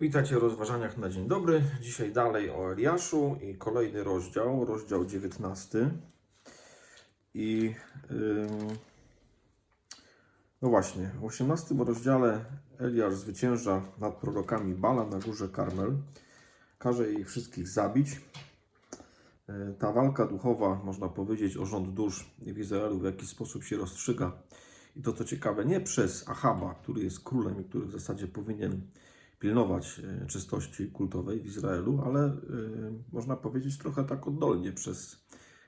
Witajcie w rozważaniach na dzień dobry. Dzisiaj dalej o Eliaszu i kolejny rozdział, rozdział 19. I ym, no właśnie, w 18 rozdziale Eliasz zwycięża nad prorokami Bala na górze Karmel. Każe ich wszystkich zabić. Y, Ta walka duchowa, można powiedzieć, o rząd dusz w Izraelu w jakiś sposób się rozstrzyga. I to co ciekawe, nie przez Achaba, który jest królem i który w zasadzie powinien pilnować e, czystości kultowej w Izraelu, ale e, można powiedzieć trochę tak oddolnie przez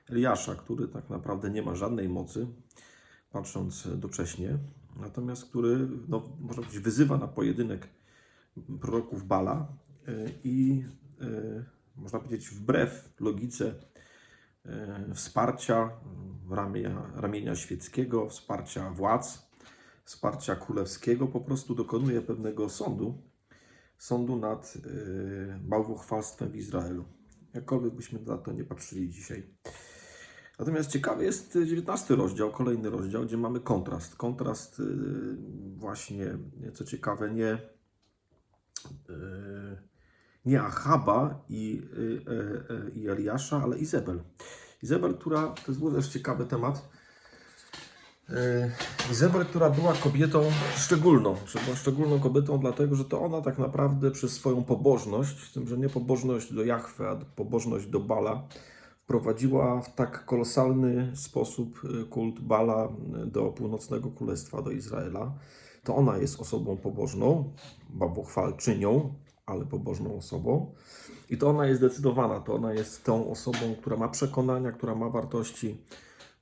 Eliasza, który tak naprawdę nie ma żadnej mocy, patrząc docześnie, natomiast który, no, można powiedzieć, wyzywa na pojedynek proroków Bala e, i można powiedzieć wbrew logice wsparcia ramienia, ramienia świeckiego, wsparcia władz, wsparcia królewskiego, po prostu dokonuje pewnego sądu, sądu nad y, bałwochwalstwem w Izraelu. Jakkolwiek byśmy na to nie patrzyli dzisiaj. Natomiast ciekawy jest 19 rozdział, kolejny rozdział, gdzie mamy kontrast. Kontrast y, właśnie, co ciekawe, nie, y, nie Achaba i, y, y, y, i Eliasza, ale Izabel. Izabel, która, to jest też ciekawy temat, E, Izabel, która była kobietą szczególną, szczególną kobietą, dlatego że to ona tak naprawdę przez swoją pobożność, z tym, że nie pobożność do Jahwe, a pobożność do Bala, wprowadziła w tak kolosalny sposób e, kult Bala do północnego królestwa, do Izraela. To ona jest osobą pobożną, babochwalczynią, ale pobożną osobą. I to ona jest zdecydowana, to ona jest tą osobą, która ma przekonania, która ma wartości,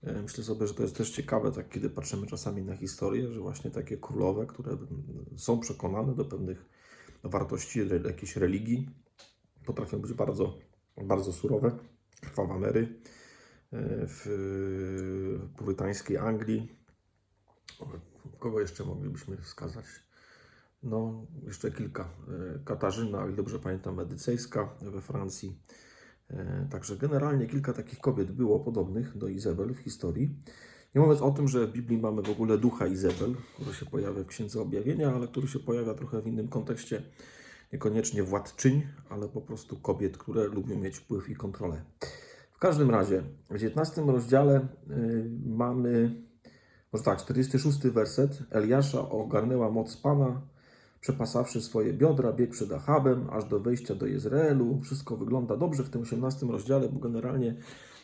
Myślę sobie, że to jest też ciekawe, tak kiedy patrzymy czasami na historię, że właśnie takie królowe, które są przekonane do pewnych wartości jakiejś religii, potrafią być bardzo, bardzo surowe, krwawamery e, w purytańskiej Anglii. Kogo jeszcze moglibyśmy wskazać? No, jeszcze kilka. E, Katarzyna, ile dobrze pamiętam, Medycejska we Francji. E, Także generalnie kilka takich kobiet było podobnych do Izabel w historii. Nie mówiąc o tym, że w Biblii mamy w ogóle ducha Izabel, który się pojawia w Księdze Objawienia, ale który się pojawia trochę w innym kontekście. Niekoniecznie władczyń, ale po prostu kobiet, które lubią mieć wpływ i kontrolę. W każdym razie, w 19 rozdziale y, mamy, może tak, 46 werset. Eliasza ogarnęła moc Pana, przepasawszy swoje biodra, biegł przed Achabem, aż do wejścia do Jezreelu. Wszystko wygląda dobrze w tym 18 rozdziale, bo generalnie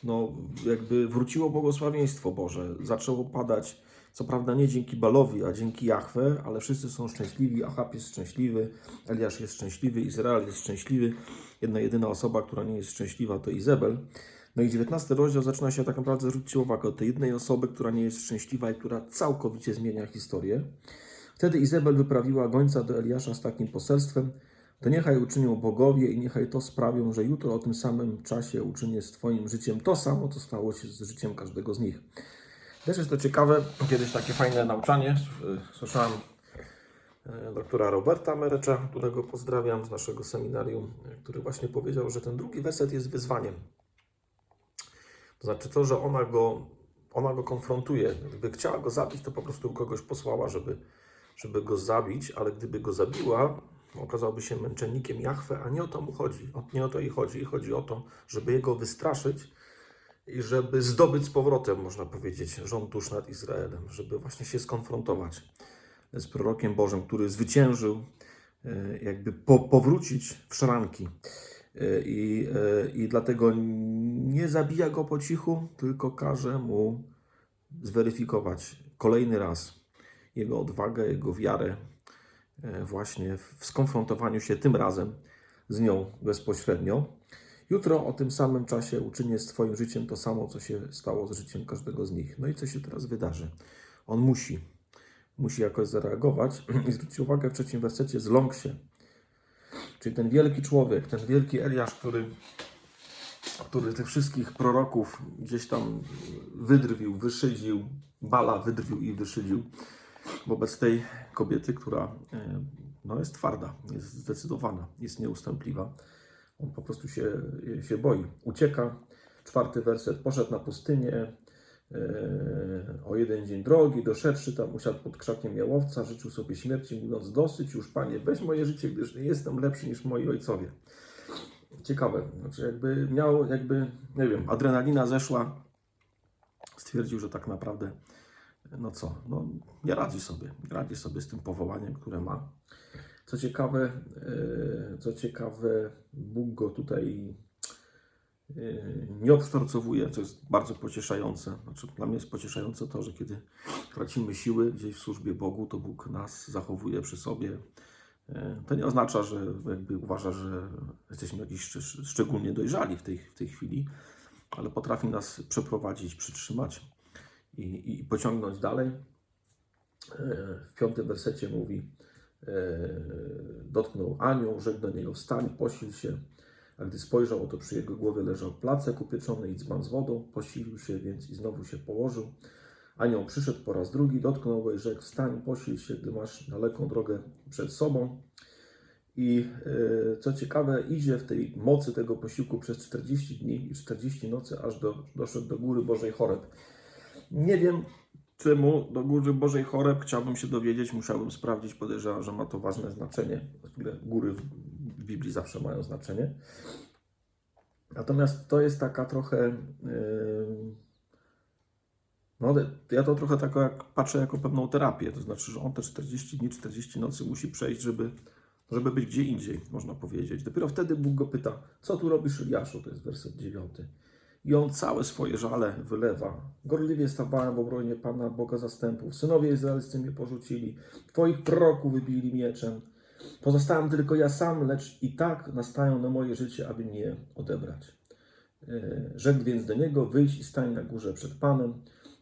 no, jakby wróciło błogosławieństwo Boże. Zaczęło padać, co prawda nie dzięki Balowi, a dzięki Jahwe, ale wszyscy są szczęśliwi. Achab jest szczęśliwy, Eliasz jest szczęśliwy, Izrael jest szczęśliwy. Jedna jedyna osoba, która nie jest szczęśliwa, to Izabel. No i 19 rozdział zaczyna się tak naprawdę zwrócić uwagę o tej jednej osoby, która nie jest szczęśliwa i która całkowicie zmienia historię. Wtedy Izabel wyprawiła gońca do Eliasza z takim poselstwem: To niechaj uczynią bogowie i niechaj to sprawią, że jutro o tym samym czasie uczynię z Twoim życiem to samo, co stało się z życiem każdego z nich. Też jest to ciekawe, kiedyś takie fajne nauczanie. s- Słyszałem e, doktora Roberta Merecza, którego pozdrawiam z naszego seminarium, e, który właśnie powiedział, że ten drugi werset jest wyzwaniem. To znaczy to, że ona go, ona go konfrontuje. Gdyby chciała go zabić, to po prostu kogoś posłała, żeby, żeby go zabić, ale gdyby go zabiła, okazałby się męczennikiem Jahwe, a nie o to mu chodzi. Nie o to jej chodzi. Chodzi o to, żeby jego wystraszyć i żeby zdobyć z powrotem, można powiedzieć, rząd dusz nad Izraelem, żeby właśnie się skonfrontować z prorokiem Bożym, który zwyciężył, e, jakby po, powrócić w szranki. E, I, e, I dlatego nie zabija go po cichu, tylko każe mu zweryfikować kolejny raz jego odwagę, jego wiarę, e, właśnie w skonfrontowaniu się tym razem z nią bezpośrednio. Jutro o tym samym czasie uczynię z Twoim życiem to samo, co się stało z życiem każdego z nich. No i co się teraz wydarzy? On musi, musi jakoś zareagować i zwróćcie uwagę w trzecim wersecie, zląkł się. Czyli ten wielki człowiek, ten wielki Eliasz, który, który tych wszystkich proroków gdzieś tam wydrwił, wyszydził, Bala wydrwił i wyszydził wobec tej kobiety, która e, no, jest twarda, jest zdecydowana, jest nieustępliwa. On po prostu się, się boi. Ucieka. Czwarty werset. Poszedł na pustynię, e, o jeden dzień drogi, doszedłszy tam, usiadł pod krzakiem jałowca, życzył sobie śmierci, mówiąc, dosyć już, Panie, weź moje życie, gdyż nie jestem lepszy niż moi ojcowie. Ciekawe, znaczy jakby miał, jakby, nie wiem, adrenalina zeszła, stwierdził, że tak naprawdę, no co, no nie radzi sobie, nie radzi sobie z tym powołaniem, które ma. Co ciekawe, e, co ciekawe, Bóg go tutaj e, nie obsztorcowuje, co jest bardzo pocieszające. Znaczy, dla mnie jest pocieszające to, że kiedy tracimy siły gdzieś w służbie Bogu, to Bóg nas zachowuje przy sobie. E, To nie oznacza, że jakby uważa, że jesteśmy jakiś szcz- szczególnie dojrzali w tej, w tej chwili, ale potrafi nas przeprowadzić, przytrzymać i, i pociągnąć dalej. E, W piątym wersecie mówi: e, Dotknął anioł, rzekł do niego: Wstań, posil się. A gdy spojrzał, oto przy jego głowie leżał placek upieczony i dzban z wodą. Posilił się więc i znowu się położył. Anioł przyszedł po raz drugi, dotknął go i rzekł: Wstań, posil się, gdy masz daleką drogę przed sobą. I e, co ciekawe, idzie w tej mocy tego posiłku przez 40 dni i 40 nocy, aż do, doszedł do góry Bożej Choreb. Nie wiem, czemu do góry Bożej Choreb chciałbym się dowiedzieć, musiałbym sprawdzić, podejrzewam, że ma to ważne znaczenie. W góry w Biblii zawsze mają znaczenie. Natomiast to jest taka trochę. Yy, no, ja to trochę tak jak patrzę jako pewną terapię. To znaczy, że on te 40 dni, 40 nocy musi przejść, żeby, żeby być gdzie indziej, można powiedzieć. Dopiero wtedy Bóg go pyta, co tu robisz, Eliaszu? To jest werset 9. I on całe swoje żale wylewa. Gorliwie stawałem w obronie Pana Boga zastępów. Synowie izraelscy mnie porzucili. Twoich proroków wybili mieczem. Pozostałem tylko ja sam, lecz i tak nastają na moje życie, aby mnie odebrać. E, Rzekł więc do niego, wyjdź i stań na górze przed Panem.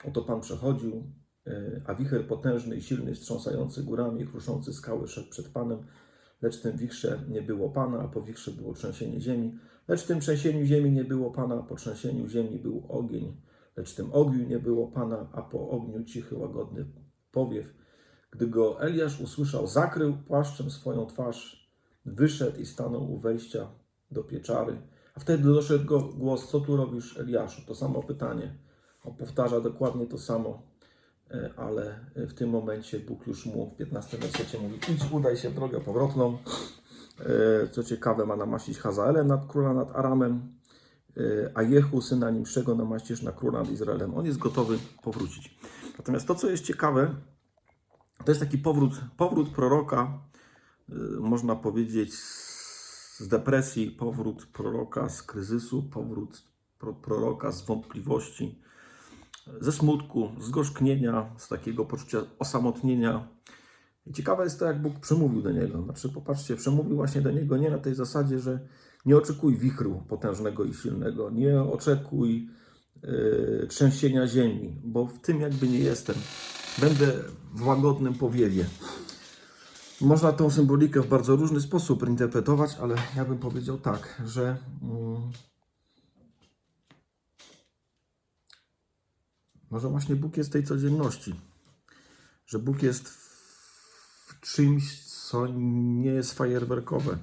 Oto Pan przechodził, e, a wicher potężny i silny, wstrząsający górami i kruszący skały szedł przed Panem. Lecz w tym wichrze nie było Pana, a po wichrze było trzęsienie ziemi. Lecz w tym trzęsieniu ziemi nie było Pana, po trzęsieniu ziemi był ogień. Lecz w tym ogniu nie było Pana, a po ogniu cichy, łagodny powiew. Gdy go Eliasz usłyszał, zakrył płaszczem swoją twarz, wyszedł i stanął u wejścia do pieczary. A wtedy doszedł go głos, co tu robisz, Eliaszu? To samo pytanie. On powtarza dokładnie to samo, e, ale w tym momencie Bóg już mu w 15 wersecie mówi, idź, udaj się w drogę powrotną. E, Co ciekawe, ma namaścić Hazaelę nad króla nad Aramem, e, a Jehu, syna Nimszego, namaścisz na króla nad Izraelem. On jest gotowy powrócić. Natomiast to, co jest ciekawe, to jest taki powrót, powrót proroka, y, można powiedzieć, z depresji, powrót proroka z kryzysu, powrót pro, proroka z wątpliwości, ze smutku, z gorzknienia, z takiego poczucia osamotnienia. I ciekawe jest to, jak Bóg przemówił do niego. Znaczy, popatrzcie, przemówił właśnie do niego nie na tej zasadzie, że nie oczekuj wichru potężnego i silnego, nie oczekuj yy, trzęsienia ziemi, bo w tym jakby nie jestem. Będę w łagodnym powiewie. Można tą symbolikę w bardzo różny sposób interpretować, ale ja bym powiedział tak, że mm, może właśnie Bóg jest tej codzienności, że Bóg jest w czymś, co nie jest fajerwerkowe.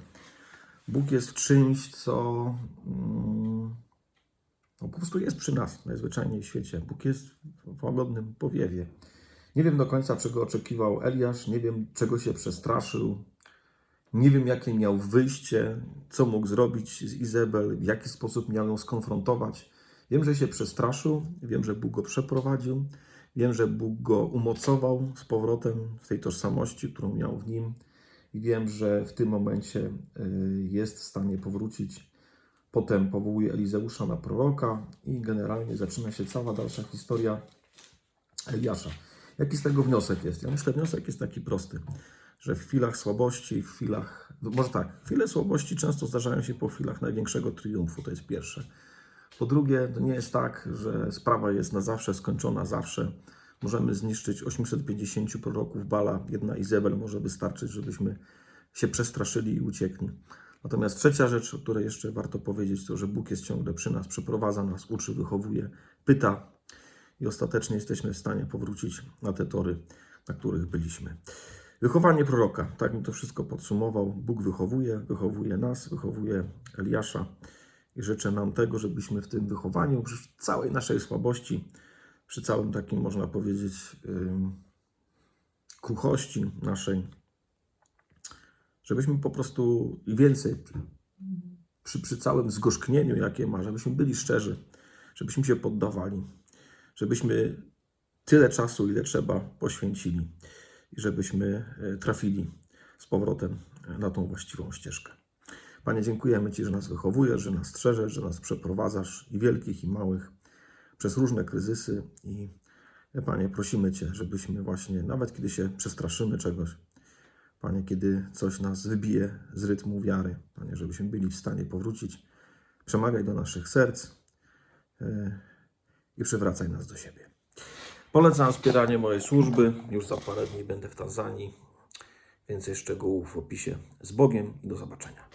Bóg jest czymś, co mm, no, po prostu jest przy nas najzwyczajniej w świecie. Bóg jest w łagodnym powiewie. Nie wiem do końca, czego oczekiwał Eliasz, nie wiem, czego się przestraszył, nie wiem, jakie miał wyjście, co mógł zrobić z Izabel, w jaki sposób miał ją skonfrontować. Wiem, że się przestraszył, wiem, że Bóg go przeprowadził, wiem, że Bóg go umocował z powrotem w tej tożsamości, którą miał w nim, i wiem, że w tym momencie y, jest w stanie powrócić. Potem powołuje Elizeusza na proroka i generalnie zaczyna się cała dalsza historia Eliasza. Jaki z tego wniosek jest? Ja myślę, wniosek jest taki prosty, że w chwilach słabości, w chwilach, może tak, chwile słabości często zdarzają się po chwilach największego triumfu, to jest pierwsze. Po drugie, to nie jest tak, że sprawa jest na zawsze skończona, zawsze. Możemy zniszczyć 850 proroków Bala, jedna Izabel może wystarczyć, żebyśmy się przestraszyli i uciekli. Natomiast trzecia rzecz, o której jeszcze warto powiedzieć, to że Bóg jest ciągle przy nas, przeprowadza nas, uczy, wychowuje, pyta, i ostatecznie jesteśmy w stanie powrócić na te tory, na których byliśmy. Wychowanie proroka, tak bym to wszystko podsumował. Bóg wychowuje, wychowuje nas, wychowuje Eliasza i życzę nam tego, żebyśmy w tym wychowaniu, przy całej naszej słabości, przy całym takim, można powiedzieć, kruchości naszej, żebyśmy po prostu i więcej przy, przy całym zgorzknieniu, jakie ma, żebyśmy byli szczerzy, żebyśmy się poddawali, żebyśmy tyle czasu, ile trzeba, poświęcili i żebyśmy e, trafili z powrotem na tą właściwą ścieżkę. Panie, dziękujemy Ci, że nas wychowujesz, że nas strzeżesz, że nas przeprowadzasz i wielkich, i małych przez różne kryzysy. I Panie, prosimy Cię, żebyśmy właśnie, nawet kiedy się przestraszymy czegoś, Panie, kiedy coś nas wybije z rytmu wiary, Panie, żebyśmy byli w stanie powrócić, przemawiaj do naszych serc e, i przywracaj nas do siebie. Polecam wspieranie mojej służby. Już za parę dni będę w Tanzanii. Więcej szczegółów w opisie. Z Bogiem i do zobaczenia.